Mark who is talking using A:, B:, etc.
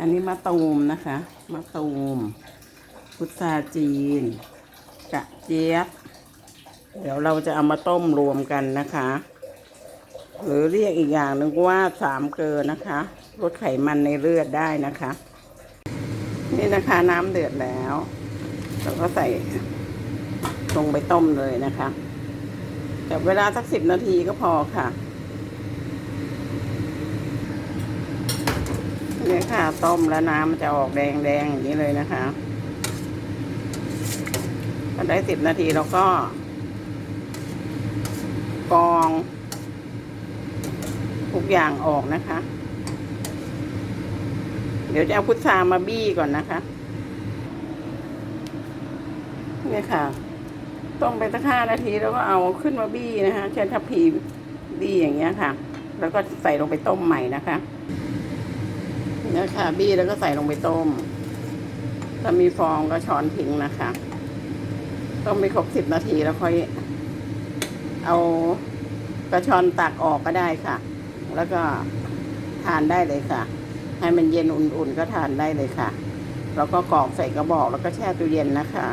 A: อันนี้มะตูมนะคะมะตูมพุทราจีน กระเจี๊ยบ เดี๋ยวเราจะเอามาต้มรวมกันนะคะ หรือเรียกอีกอย่างหนึ่งว่าสามเกลือนะคะ ลดไขมันในเลือดได้นะคะ นี่นะคะน้ำเดือดแล้วเราก็ใส่ลงไปต้มเลยนะคะ แต่เวลาสักสิบนาทีก็พอค่ะ นี่ยค่ะ ต้มแล้วน้ำมันจะออกแดงๆอย่างนี้เลยนะคะพอได้สิบนาทีเราก็ กอง ทุกอย่างออกนะคะ เดี๋ยวจะเอาพุทรามาบี้ก่อนนะคะเนี่ยค่ะ ต้มไปสักห้านาทีแล้วก็เอาขึ้นมาบี้นะคะใช้ทัพพีบี้อย่างเงี้ยค่ะ แล้วก็ใส่ลงไปต้มใหม่นะคะ นี่ค่ะบี้แล้วก็ใส่ลงไปต้ม ถ้ามีฟองก็ช้อนทิ้งนะคะ ต้มไปครบสิบนาทีแล้วค่อย เอากระชอนตักออกก็ได้ค่ะ แล้วก็ทานได้เลยค่ะ ให้มันเย็นอุ่นๆก็ทานได้เลยค่ะ แล้วก็กรอกใส่กระบอกแล้วก็แช่ตู้เย็นนะคะ